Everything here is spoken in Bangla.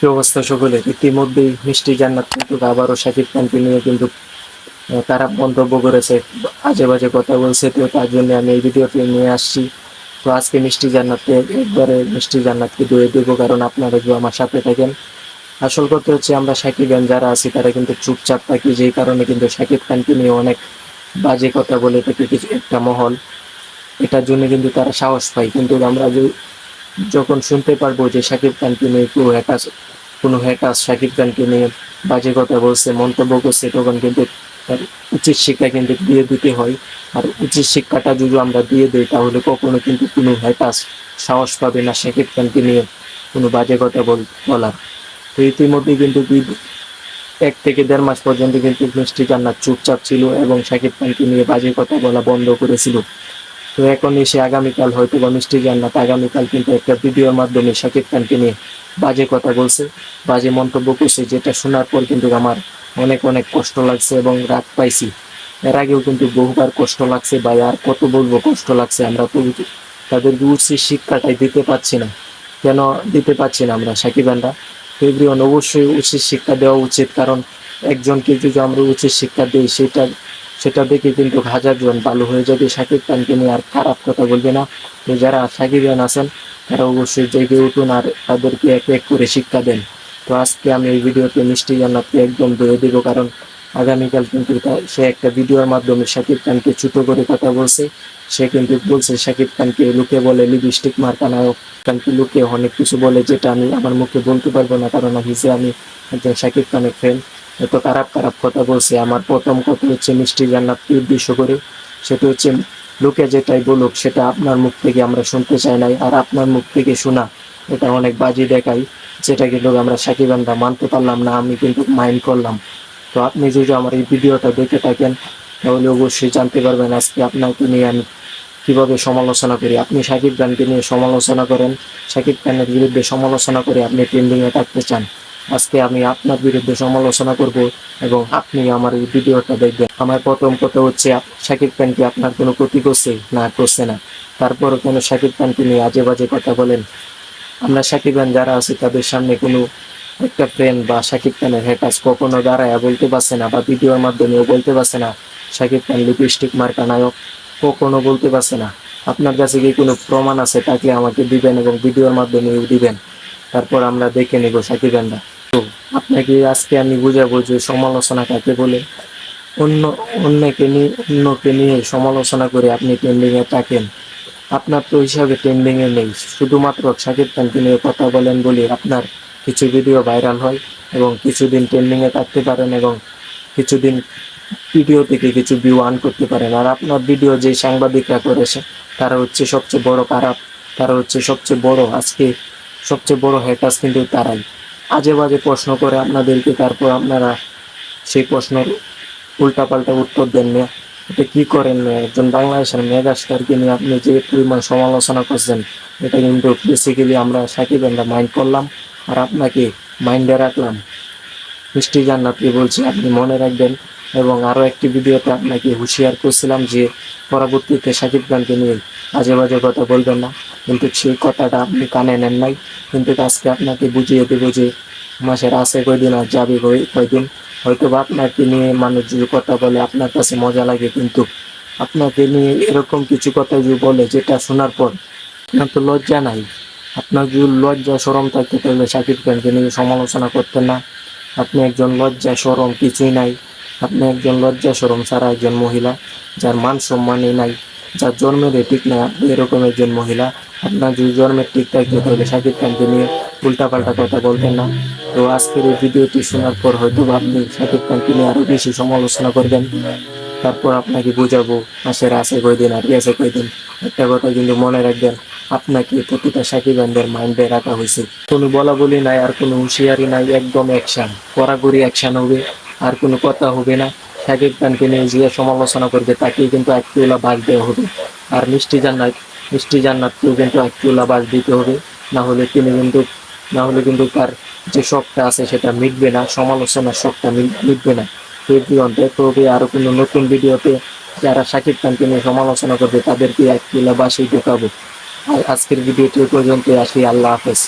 কি সকলের ইতিমধ্যেই মিষ্টি জান্নাত কিন্তু আবারও শাকিব খানকে নিয়ে কিন্তু তারা মন্তব্য করেছে। আজে বাজে কথা বলছে, তো তার জন্য আমি এই ভিডিওটি নিয়ে আসছি। তো আজকে মিষ্টি জান্নাতকে, একবারে মিষ্টি জান্নাতকে ধুয়ে দেবো, কারণ আপনারা যদি আমার সাথে থাকেন। আসল কথা হচ্ছে, আমরা সাকিব খান যারা আছি, তারা কিন্তু চুপচাপ থাকি, যেই কারণে কিন্তু সাকিব খানকে নিয়ে অনেক বাজে কথা বলে থাকি, কিছু একটা মহল। এটার জন্য কিন্তু তারা সাহস পায়। কিন্তু আমরা যে- যখন শুনতে পারব যে সাকিব খানকে নিয়ে কোনো হ্যাটাস কোনো হ্যাটাস সাকিব খানকে নিয়ে বাজে কথা বলছে, মন্তব্য করছে, তখন কিন্তু উচিত শিক্ষা কিন্তু দিয়ে দিতে হয়। আর উচিত শিক্ষাটা যদি আমরা দিয়ে দিই, তাহলে কখনো কিন্তু কোনো হ্যাটাস সাহস পাবে না সাকিব খানকে নিয়ে কোনো বাজে কথা বল, বলার। তো ইতিমধ্যে কিন্তু এক থেকে দেড় মাস পর্যন্ত কিন্তু মিষ্টি জান্নাত চুপচাপ ছিল এবং সাকিব খানকে নিয়ে বাজে কথা বলা বন্ধ করেছিল। তো এখন এসে আগামীকাল হয়তো বা মিষ্টি জান্নাত আগামীকাল কিন্তু একটা ভিডিওর মাধ্যমে শাকিব খানকে নিয়ে বাজে কথা বলছে, বাজে মন্তব্য করছে, যেটা শোনার পর কিন্তু আমার অনেক অনেক কষ্ট লাগছে এবং রাগ পাইছি। এর আগেও কিন্তু বহুবার কষ্ট লাগছে, বা আর কত বলব কষ্ট লাগছে আমরা তো তাদেরকে উচিত শিক্ষাটাই দিতে পারছি না। কেন দিতে পারছি না আমরা সাকিবানরা এভরিওয়ান অবশ্যই উচিত শিক্ষা দেওয়া উচিত, কারণ একজনকে যদি আমরা উচিত শিক্ষা দিই সেটা সেটা দেখে কিন্তু হাজারজন ভালো হয়ে যাবে। সাকিব খানকে নিয়ে আর খারাপ কথা বলবে না। তো যারা সাকিব খান আছেন, তারা অবশ্যই জেগে উঠুন আর তাদেরকে এক এক করে শিক্ষা দেন। তো আজকে আমি এই ভিডিওতে মিষ্টি জান্নাতকে একদম ধরে দেব, কারণ আগামীকাল কিন্তু সে একটা ভিডিওর মাধ্যমে সাকিব খানকে ছোট করে কথা বলছে। সে কিন্তু বলছে সাকিব খানকে লুকে বলে লিপস্টিক মার্কা নায়ক খানকে লুকে অনেক কিছু বলে যেটা আমি আমার মুখে বলতে পারব না, কারণ হিসেবে আমি একজন সাকিব খানের ফ্রেন্ড এত খারাপ খারাপ কথা বলছে। আমার প্রথম কথা হচ্ছে, মিষ্টি জান্নাতকে উদ্দেশ্য করে? সেটা হচ্ছে, লোকে যেটাই বলুক, সেটা আপনার মুখ থেকে আমরা শুনতে চাই নাই, আর আপনার মুখ থেকে শোনা। এটা অনেক বাজি দেখাই যেটা কিন্তু আমরা সাকিবানরা মানতে পারলাম না, আমি কিন্তু মাইন্ড করলাম। তো আপনি যদি আমার এই ভিডিওটা দেখে থাকেন, তাহলে অবশ্যই জানতে পারবেন আজকে আপনাকে নিয়ে আমি কীভাবে সমালোচনা করি। আপনি সাকিব খানকে নিয়ে সমালোচনা করেন, সাকিব খানের বিরুদ্ধে সমালোচনা করে আপনি ট্রেন্ডিংয়ে থাকতে চান। আজকে আমি আপনার বিরুদ্ধে সমালোচনা করব এবং আপনি আমার এই ভিডিওটা দেখবেন। আমার প্রথম কথা হচ্ছে, শাকিব খানকে আপনার কোনো ক্ষতি করছে? না করছে না। তারপরে কোনো শাকিব খানকে নিয়ে আজে বাজে কথা বলেন? আমরা শাকিব খান যারা আছে, তাদের সামনে কোনো একটা ফ্রেন্ড বা শাকিব খানের হেটাস কখনো দাঁড়ায় বলতে পারছে না বা ভিডিওর মাধ্যমেও বলতে পারছে না, শাকিব খান লিপস্টিক মার্কা নায়ক কখনো বলতে পারছে না। আপনার কাছে কি কোনো প্রমাণ আছে? তাকে আমাকে দিবেন এবং ভিডিওর মাধ্যমেও দিবেন। তারপর আমরা দেখে নেব শাকিব খানরা। তো আপনাকে আজকে আমি বুঝাবো যে সমালোচনা কাকে বলে? অন্য, অন্যকে নিয়ে অন্যকে নিয়ে সমালোচনা করে আপনি ট্রেন্ডিংয়ে থাকেন। আপনার তো হিসাবে ট্রেন্ডিংয়ে নেই। শুধুমাত্র শাকিব খানকে নিয়ে কথা বলেন বলে আপনার কিছু ভিডিও ভাইরাল হয় এবং কিছুদিন ট্রেন্ডিংয়ে থাকতে পারেন এবং কিছুদিন ভিডিও থেকে কিছু ভিউ আর্ন করতে পারেন। আর আপনার ভিডিও যে সাংবাদিকরা করেছে, তারা হচ্ছে সবচেয়ে বড় খারাপ, তারা হচ্ছে সবচেয়ে বড় আজকে, সবচেয়ে বড় হ্যাটাস কিন্তু তারাই। আজে বাজে প্রশ্ন করে আপনাদেরকে, তারপর আপনারা সেই প্রশ্নের উল্টাপাল্টা উত্তর দেন না এটা কী করেন না একজন বাংলাদেশের মেগাস্টারকে নিয়ে আপনি যে পরিমাণ সমালোচনা করছেন, এটা কিন্তু বেসিক্যালি আমরা সাকিব আমরা মাইন্ড করলাম আর আপনাকে মাইন্ডে রাখলাম। মিষ্টি জান্নাতকে বলছি, আপনি মনে রাখবেন এবং আরও একটি ভিডিওতে আপনাকে হুঁশিয়ার করছিলাম যে পরবর্তীতে সাকিব খানকে নিয়ে আজে বাজে কথা বলবেন না। কিন্তু সেই কথাটা আপনি কানে নেন নাই। কিন্তু আজকে আপনাকে বুঝিয়ে দেবো যে মাসের আছে কয়দিন আর যাবে কয়- কয়দিন। হয়তো বা আপনাকে নিয়ে মানুষ যদি কথা বলে, আপনার কাছে মজা লাগে, কিন্তু আপনাকে নিয়ে এরকম কিছু কথা যদি বলে, যেটা শোনার পর আপনার তো লজ্জা নাই। আপনার যদি লজ্জা সরম থাকতে, তাহলে সাকিব খানকে নিয়ে সমালোচনা করতেন না। আপনি একজন লজ্জা সরম কিছুই নাই। আপনি একজন লজ্জা সরম ছাড়া একজন মহিলা, যার মান সম্মানই নাই, যার জন্মের ঠিক না এরকম একজন মহিলা, আপনার যদি জন্মের ঠিক থাকতে তাহলে সাকিব খানকে নিয়ে উল্টাপাল্টা কথা বলতেন না। তো আজকের এই ভিডিওটি শোনার পর হয়তো আপনি সাকিব খানকে নিয়ে আরও বেশি সমালোচনা করবেন। তারপর আপনাকে বোঝাবো মাসের আছে কয়দিন, আর আছে কয়দিন। একটা কথা কিন্তু মনে রাখবেন, আপনাকে প্রতিটা সাকিবানদের মাইন্ডে রাখা হয়েছে। কোনো বলা বলি নাই আর কোনো হুঁশিয়ারি নাই, একদম অ্যাকশন কড়াকড়ি অ্যাকশন হবে। আর কোনো কথা হবে না। সাকিব খানকে নিয়ে যে সমালোচনা করবে, তাকেই কিন্তু একটুলা বাদ দেওয়া হবে। আর মিষ্টি জান্নাত, মিষ্টি জান্নাতকেও কিন্তু একটুলা বাদ দিতে হবে। না হলে তিনি কিন্তু, না হলে কিন্তু তার যে শখটা আছে সেটা মিটবে না, সমালোচনার শখটা মিটবে না। এভরিওয়ান দেখতে হবে আরও কোনো নতুন ভিডিওতে যারা সাকিব খানকে নিয়ে সমালোচনা করবে, তাদেরকে এক কিলা বাসি ঢোকাবো। আর আজকের ভিডিওটি পর্যন্ত আসি, আল্লাহ হাফেজ।